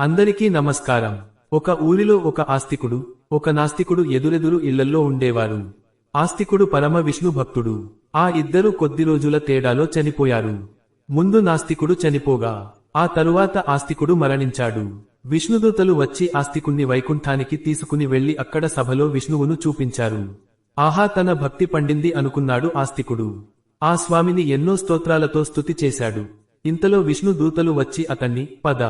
అందరికీ నమస్కారం. ఒక ఊరిలో ఒక ఆస్తికుడు ఒక నాస్తికుడు ఎదురెదురు ఇళ్ళల్లో ఉండేవారు. ఆస్తికుడు పరమ విష్ణు భక్తుడు. ఆ ఇద్దరు కొద్ది రోజుల తేడాలో చనిపోయారు. ముందు నాస్తికుడు చనిపోగా ఆ తరువాత ఆస్తికుడు మరణించాడు. విష్ణుదూతలు వచ్చి ఆస్తికుణ్ణి వైకుంఠానికి తీసుకుని వెళ్ళి అక్కడ సభలో విష్ణువును చూపించారు. ఆహా తన భక్తి పండింది అనుకున్నాడు ఆస్తికుడు. ఆ స్వామిని ఎన్నో స్తోత్రాలతో స్తుతి చేశాడు. ఇంతలో విష్ణు దూతలు వచ్చి అతన్ని పద.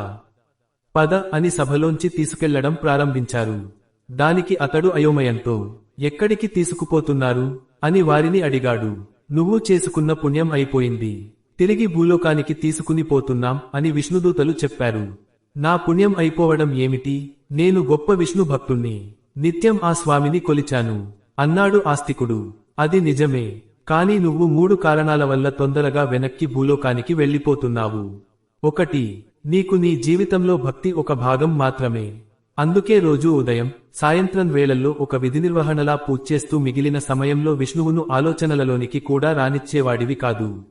పద అని సభలోంచి తీసుకెళ్ళడం ప్రారంభించారు. దానికి అతడు అయోమయంతో ఎక్కడికి తీసుకుపోతున్నారు? అని వారిని అడిగాడు. నువ్వు చేసుకున్న పుణ్యం అయిపోయింది. తిరిగి భూలోకానికి తీసుకుని పోతున్నాం అని విష్ణుదూతలు చెప్పారు. నా పుణ్యం అయిపోవడం ఏమిటి? నేను గొప్ప విష్ణు భక్తుణ్ణి. నిత్యం ఆ స్వామిని కొలిచాను. అన్నాడు ఆస్తికుడు. అది నిజమే. కాని నువ్వు మూడు కారణాల వల్ల తొందరగా వెనక్కి భూలోకానికి వెళ్ళిపోతున్నావు. ఒకటి నీకు నీ జీవితంలో భక్తి ఒక భాగం మాత్రమే. అందుకే రోజూ ఉదయం సాయంత్రం వేళల్లో ఒక విధి నిర్వహణలా పూజేస్తూ మిగిలిన సమయంలో విష్ణువును ఆలోచనలలోనికి కూడా రానిచ్చేవాడివి కాదు.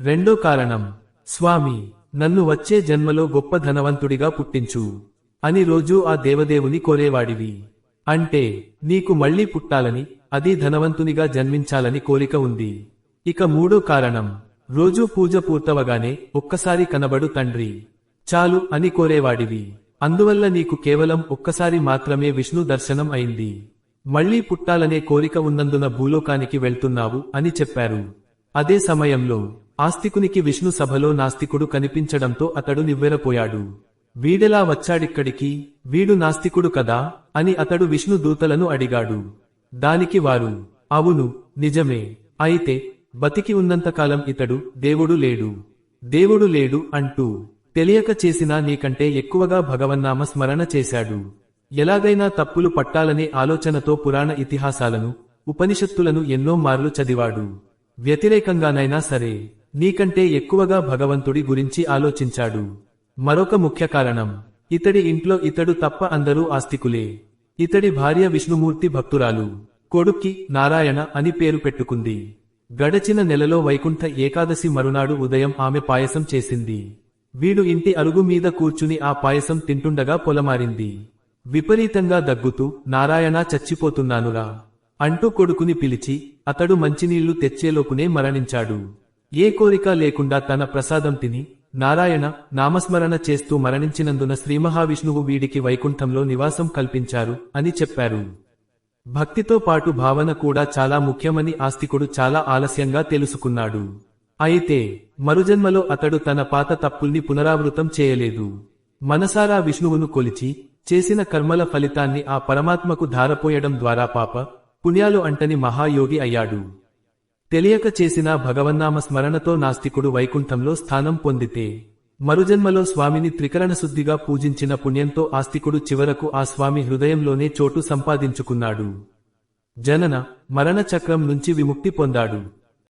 రెండో కారణం స్వామి నన్ను వచ్చే జన్మలో గొప్ప ధనవంతుడిగా పుట్టించు. అని రోజూ ఆ దేవదేవుని కోరేవాడివి. అంటే నీకు మళ్ళీ పుట్టాలని అది ధనవంతునిగా జన్మించాలని కోరిక ఉంది. ఇక మూడో కారణం రోజూ పూజ పూర్తవగానే ఒక్కసారి కనబడు తండ్రి. చాలు అని కోరేవాడివి. అందువల్ల నీకు కేవలం ఒక్కసారి మాత్రమే విష్ణు దర్శనం అయింది. మళ్ళీ పుట్టాలనే కోరిక ఉన్నందున భూలోకానికి వెళ్తున్నావు అని చెప్పారు. అదే సమయంలో ఆస్తికునికి విష్ణు సభలో నాస్తికుడు కనిపించడంతో అతడు నివ్వెరపోయాడు. వీడెలా వచ్చాడిక్కడికి? వీడు నాస్తికుడు కదా? అని అతడు విష్ణు దూతలను అడిగాడు. దానికి వారు అవును నిజమే. అయితే బతికి ఉన్నంతకాలం ఇతడు దేవుడు లేడు. దేవుడు లేడు అంటూ తెలియక చేసినా నీకంటే ఎక్కువగా భగవన్నామ స్మరణ చేశాడు. ఎలాగైనా తప్పులు పట్టాలనే ఆలోచనతో పురాణ ఇతిహాసాలను ఉపనిషత్తులను ఎన్నో మార్లు చదివాడు. వ్యతిరేకంగానైనా సరే నీకంటే ఎక్కువగా భగవంతుడి గురించి ఆలోచించాడు. మరొక ముఖ్య కారణం ఇతడి ఇంట్లో ఇతడు తప్ప అందరూ ఆస్తికులే. ఇతడి భార్య విష్ణుమూర్తి భక్తురాలు కొడుక్కి నారాయణ అని పేరు పెట్టుకుంది. గడచిన నెలలో వైకుంఠ ఏకాదశి మరునాడు ఉదయం ఆమె పాయసం చేసింది. వీడు ఇంటి అరుగు మీద కూర్చుని ఆ పాయసం తింటుండగా పొలమారింది. విపరీతంగా దగ్గుతూ నారాయణ చచ్చిపోతున్నానురా అంటూ కొడుకుని పిలిచి అతడు మంచినీళ్ళు తెచ్చేలోపునే మరణించాడు. ఏ కోరిక లేకుండా తన ప్రసాదం తిని నారాయణ నామస్మరణ చేస్తూ మరణించినందున శ్రీమహావిష్ణువు వీడికి వైకుంఠంలో నివాసం కల్పించారు అని చెప్పారు. భక్తితో పాటు భావన కూడా చాలా ముఖ్యమని ఆస్తికుడు చాలా ఆలస్యంగా తెలుసుకున్నాడు. అయితే మరుజన్మలో అతడు తన పాత తప్పుల్ని పునరావృతం చేయలేదు. మనసారా విష్ణువును కొలిచి చేసిన కర్మల ఫలితాన్ని ఆ పరమాత్మకు ధారపోయడం ద్వారా పాప పుణ్యాలు అంటని మహాయోగి అయ్యాడు. తెలియక చేసిన భగవన్నామ స్మరణతో నాస్తికుడు వైకుంఠంలో స్థానం పొందితే మరుజన్మలో స్వామిని త్రికరణ శుద్ధిగా పూజించిన పుణ్యంతో ఆస్తికుడు చివరకు ఆ స్వామి హృదయంలోనే చోటు సంపాదించుకున్నాడు. జనన మరణ చక్రం నుంచి విముక్తి పొందాడు.